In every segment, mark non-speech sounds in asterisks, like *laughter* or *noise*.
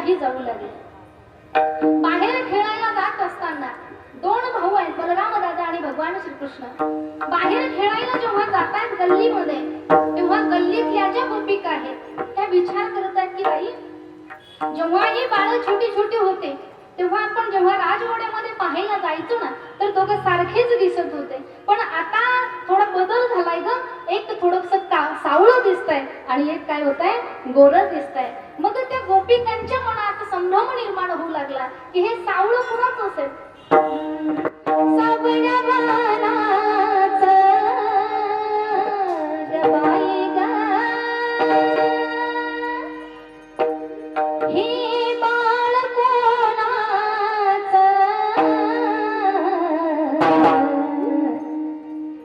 गोपिकाही जाऊ लागले. बाहेर खेळायला जात असताना दोन भाऊ आहेत बलराम दादा आणि भगवान श्रीकृष्ण. बाहेर खेळायला जेव्हा जातात गल्लीमध्ये तेव्हा गल्लीतल्या ज्या गोपिका आहेत त्या विचार करतात की बाई जेव्हा ही बाळ छोटी छोटी होते तेव्हा आपण जेव्हा राजवाड्यामध्ये पाहायला जायचो ना तर दोघं सारखेच दिसत होते. पण आता थोडा बदल झालाय ग. एक थोडस सावळं दिसतंय आणि एक काय होत आहे गोरं दिसतंय. मग गोपिकांच्या मनात संभ्रम निर्माण होऊ लागला की हे सावळं कुणाच असेल. सावळ्या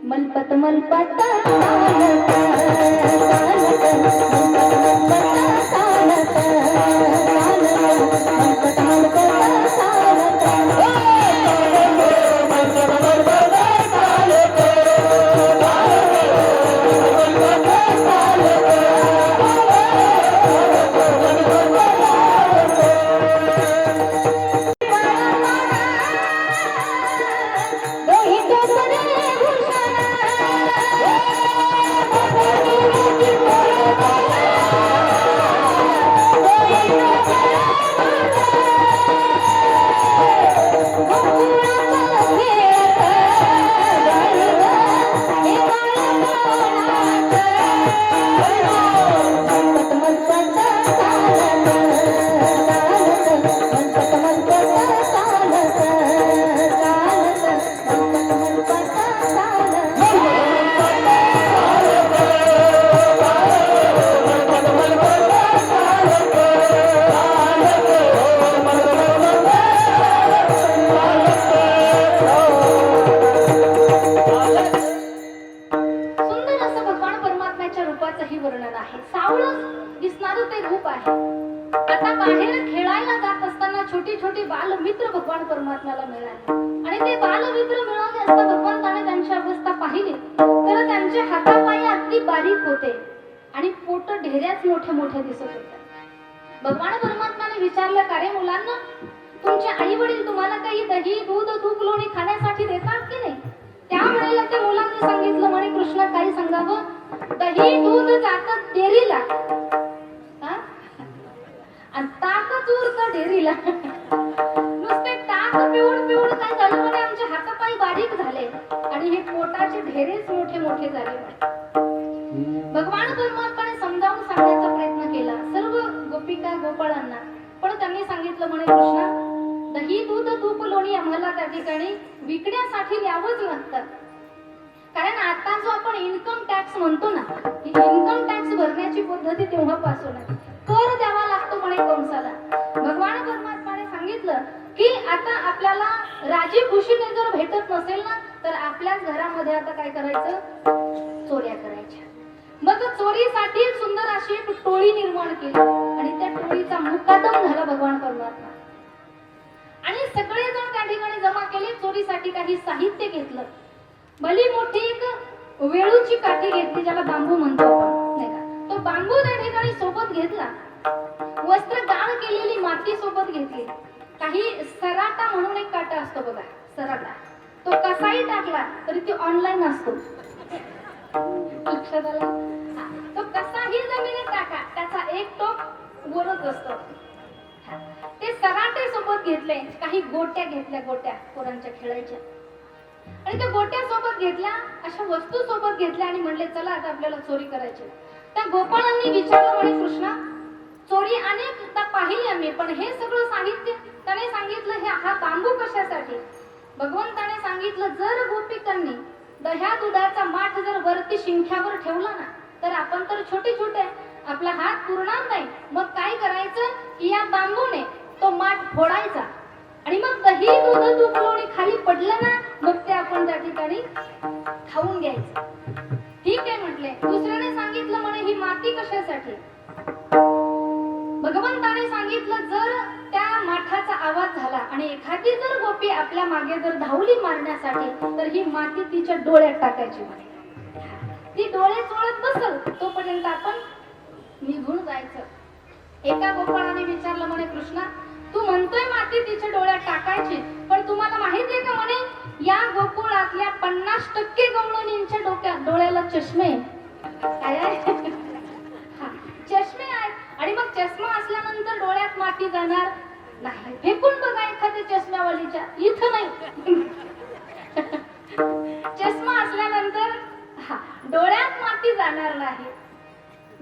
मलपत मलपत दिसणारं ते रूप आहे. आता बाहेर खेळायला जात असताना छोटी छोटी बालमित्र भगवान परमात्म्याला मिळाले. आणि ते बालमित्र मिळाले असता भगवंताने त्यांची अवस्था पाहिली. तर त्यांचे हातापाय अगदी बारीक होते. आणि पोट ढेऱ्याच मोठे मोठे दिसत होते. भगवान परमात्म्याने विचारलं का रे मुलांना? तुमचे आई वडील तुम्हाला काही दही दूध तूप लोणी खाण्यासाठी देतात की नाही? त्यावेळेला ते मुलांनी सांगितलं म्हणे कृष्ण काही सांगावं? दही दूध जातात डेरीला तेरीला. नुसते ताक पिऊन पिऊन काय झालं म्हणे? आमचे हातापाय बारीक झाले. आणि हे पोटाचे ढेरेच मोठे मोठे झाले भगवान परमात्माने समजावून सांगण्याचा प्रयत्न केला. सर्व गोपिका गोपाळांना. पण त्यांनी सांगितलं म्हणे कृष्णा दही दूध तूप लोणी आम्हाला त्या ठिकाणी विकण्यासाठी द्यावंच लागतं. कारण आता जो आपण इन्कम टॅक्स म्हणतो ना असेल ना तर आपल्याच घरामध्ये आता काय करायचं? चोऱ्या करायच्या. मग चोरीसाठी सुंदर अशी एक टोळी निर्माण केली. आणि त्या टोळीचा मुकादम झाला भगवान परमात्मा. आणि सगळे जण त्या ठिकाणी जमा केले चोरीसाठी काही साहित्य घेतलं. भली मोठी एक वेळूची काठी घेतली ज्याला बांबू म्हणतो नाही का? तो बांबू त्या ठिकाणी सोबत घेतला. वस्त्र गाळ केलेली माती सोबत घेतली. काही सराटा म्हणून एक काटा असतो बघा सराटा. तो कसाही टाकला तरी तो ऑनलाईन असतो. लक्षात आलं? तो कसाही जमिनीत टाका त्याचा एक टोक बोलत असतो. ते सराटे सोबत घेतले काही गोट्या घेतल्या गोट्या पोरांच्या खेळायच्या. आणि त्या गोट्या सोबत घेतल्या अशा वस्तू सोबत घेतल्या आणि म्हणले चला आता आपल्याला चोरी करायची. त्या गोपाळांनी विचारलं म्हणे कृष्णा चोरी अनेकदा पाहिली आम्ही पण हे सगळं साहित्य त्याने सांगितलं हे हा बांबू कशासाठी? भगवंताने सांगितलं जर गोपिकांनी दह्या दुधाचा माठ जर वरती शिंख्यावर ठेवला ना तर आपण तर छोटे छोटे आपला हात पुरणार नाही. मग काय करायचं? की या बांबूने तो माठ फोडायचा. आणि मग दही दूध तूप खाली पडलं ना मग ते आपण त्या ठिकाणी खाऊन घ्यायचं. ठीक आहे म्हटले. दुसऱ्याने सांगितलं म्हणे ही माती कशासाठी? भगवंताने सांगितलं जर त्या एखादा माठाचा आवाज झाला आणि एखादी जर गोपी आपल्या मागे जर धावली मारण्यासाठी तर ही माती तिच्या डोळ्यात टाकायची ती डोळे चोळत बसल तोपर्यंत आपण निघून जायचं. एका गोपाळाने विचारलं म्हणे कृष्णा तू म्हणतोय माती तिच्या डोळ्यात टाकायची पण तुम्हाला माहिती आहे का म्हणे या गोकुळातल्या पन्नास टक्के गवळणींच्या डोक्यात डोळ्याला चष्मे काय चष्मे आहेत. आणि मग चष्मा असल्यानंतर डोळ्यात माती जाणार? फेकून बघा एखाद्या चष्म्यावालीच्या. इथं नाही. *laughs* चष्मा असल्यानंतर हा डोळ्यात माती जाणार नाही.